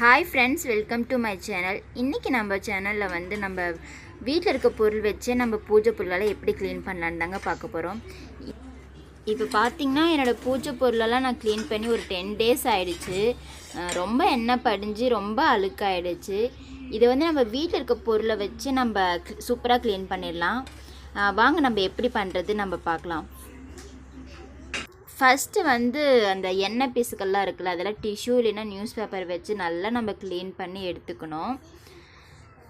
Hi friends welcome to my channel இன்றைக்கி நம்ம சேனலில் வந்து நம்ம வீட்டில் இருக்க பொருள் வச்சு நம்ம பூஜை பொருளெல்லாம் எப்படி க்ளீன் பண்ணலான்னு தாங்க பார்க்க போகிறோம் இப்போ பார்த்தீங்கன்னா என்னோடய பூஜை பொருளெல்லாம் நான் க்ளீன் பண்ணி ஒரு டென் டேஸ் ஆகிடுச்சு ரொம்ப எண்ணெய் படிஞ்சு ரொம்ப அழுக்காயிடுச்சு. இதை வந்து நம்ம வீட்டில் இருக்க பொருளை வச்சு நம்ம சூப்பராக க்ளீன் பண்ணிடலாம். வாங்க நம்ம எப்படி பண்ணுறது நம்ம பார்க்கலாம். ஃபஸ்ட்டு வந்து அந்த எண்ணெய் பீஸுக்கெல்லாம் இருக்குல்ல அதெல்லாம் டிஷ்யூ இல்லைன்னா நியூஸ் பேப்பர் வச்சு நல்லா நம்ம க்ளீன் பண்ணி எடுத்துக்கணும்.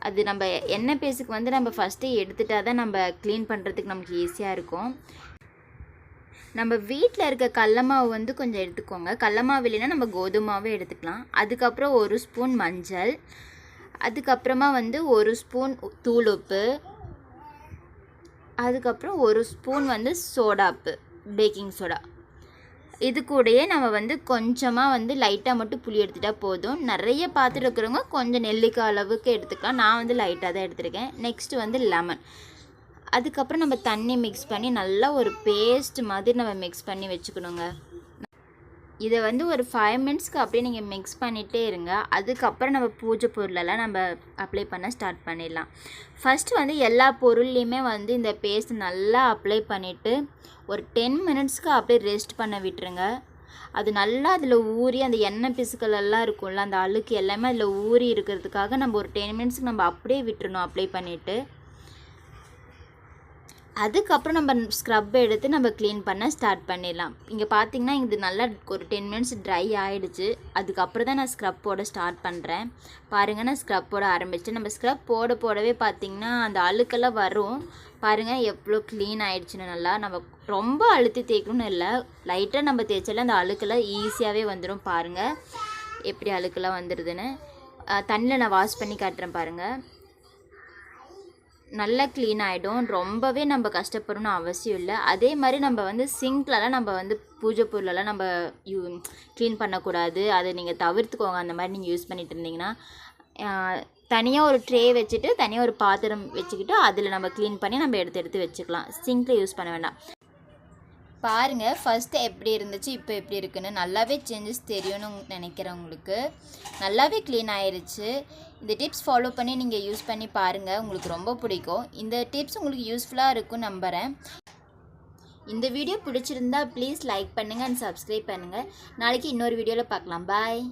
அது நம்ம எண்ணெய் பீஸுக்கு வந்து நம்ம ஃபஸ்ட்டு எடுத்துட்டா தான் நம்ம க்ளீன் பண்ணுறதுக்கு நமக்கு ஈஸியாக இருக்கும். நம்ம வீட்டில் இருக்க கடல மாவு வந்து கொஞ்சம் எடுத்துக்கோங்க. கடல மாவு இல்லைன்னா நம்ம கோதுமாவே எடுத்துக்கலாம். அதுக்கப்புறம் ஒரு ஸ்பூன் மஞ்சள். அதுக்கப்புறமா வந்து ஒரு ஸ்பூன் தூள் உப்பு. அதுக்கப்புறம் ஒரு ஸ்பூன் வந்து சோடாப்பு பேக்கிங் சோடா. இது கூடயே நம்ம வந்து கொஞ்சமாக வந்து லைட்டாக மட்டும் புளி எடுத்துகிட்டா போதும். நிறைய பார்த்துட்டு இருக்கிறவங்க கொஞ்சம் நெல்லிக்காய் அளவுக்கு எடுத்துக்கலாம். நான் வந்து லைட்டாக தான் எடுத்திருக்கேன். நெக்ஸ்ட்டு வந்து லெமன் அதுக்கப்புறம் நம்ம தண்ணி மிக்ஸ் பண்ணி நல்லா ஒரு பேஸ்ட் மாதிரி நம்ம மிக்ஸ் பண்ணி வச்சுக்கணுங்க. இதை வந்து ஒரு ஃபைவ் மினிட்ஸ்க்கு அப்படியே நீங்கள் மிக்ஸ் பண்ணிகிட்டே இருங்க. அதுக்கப்புறம் நம்ம பூஜை பொருளெல்லாம் நம்ம அப்ளை பண்ண ஸ்டார்ட் பண்ணிடலாம். ஃபஸ்ட்டு வந்து எல்லா பொருள்லேயுமே வந்து இந்த பேஸ்ட் நல்லா அப்ளை பண்ணிவிட்டு ஒரு டென் மினிட்ஸ்க்கு அப்படியே ரெஸ்ட் பண்ண விட்டுருங்க. அது நல்லா அதில் ஊறி அந்த எண்ணெய் பிசுக்கள் எல்லாம் இருக்கும்ல அந்த அழுக்கு எல்லாமே அதில் ஊறி இருக்கிறதுக்காக நம்ம ஒரு டென் மினிட்ஸ்க்கு நம்ம அப்படியே விட்டுருணும் அப்ளை பண்ணிவிட்டு அதுக்கப்புறம் நம்ம ஸ்க்ரப் எடுத்து நம்ம க்ளீன் பண்ண ஸ்டார்ட் பண்ணிடலாம். இங்கே பார்த்தீங்கன்னா இது நல்லா ஒரு டென் மினிட்ஸ் ட்ரை ஆகிடுச்சு அதுக்கப்புறம் தான் நான் ஸ்க்ரப் போட ஸ்டார்ட் பண்ணுறேன் பாருங்கள் நான் ஸ்க்ரப் போட ஆரம்பிச்சிட்டேன் நம்ம ஸ்க்ரப் போட போடவே பார்த்தீங்கன்னா அந்த அழுக்கெல்லாம் வரும். பாருங்கள் எவ்வளோ க்ளீன் ஆகிடுச்சுன்னு நல்லா. நம்ம ரொம்ப அழுத்தி தேய்க்கணும்னு இல்லை. லைட்டாக நம்ம தேய்ச்சாலே அந்த அழுக்கெல்லாம் ஈஸியாகவே வந்துடும் பாருங்கள் எப்படி அழுக்கெல்லாம் வந்துடுதுன்னு தண்ணியில் நான் வாஷ் பண்ணி காட்டுறேன் பாருங்கள் நல்லா க்ளீன் ஆகிடும் ரொம்பவே நம்ம கஷ்டப்படணும்னு அவசியம் இல்லை. அதே மாதிரி நம்ம வந்து சிங்க்லலாம் நம்ம வந்து பூஜை பொருளெல்லாம் நம்ம யூ க்ளீன் பண்ணக்கூடாது. அதை நீங்கள் தவிர்த்துக்கோங்க. அந்த மாதிரி நீங்கள் யூஸ் பண்ணிகிட்டு இருந்தீங்கன்னா தனியாக ஒரு ட்ரே வச்சுட்டு தனியாக ஒரு பாத்திரம் வச்சுக்கிட்டு அதில் நம்ம க்ளீன் பண்ணி நம்ம எடுத்து எடுத்து வச்சுக்கலாம். சிங்கில் யூஸ் பண்ண வேண்டாம். பாருங்கள் ஃபஸ்ட்டு எப்படி இருந்துச்சு இப்போ எப்படி இருக்குன்னு. நல்லாவே சேஞ்சஸ் தெரியும்னு நினைக்கிறேன் உங்களுக்கு. நல்லாவே க்ளீன் ஆயிடுச்சு இந்த டிப்ஸ் ஃபாலோ பண்ணி நீங்கள் யூஸ் பண்ணி பாருங்கள் உங்களுக்கு ரொம்ப பிடிக்கும். இந்த டிப்ஸ் உங்களுக்கு யூஸ்ஃபுல்லாக இருக்கும்னு நம்புகிறேன் இந்த வீடியோ பிடிச்சிருந்தா ப்ளீஸ் லைக் பண்ணுங்கள் அண்ட் சப்ஸ்கிரைப் பண்ணுங்கள் நாளைக்கு இன்னொரு வீடியோவில் பார்க்கலாம். பாய்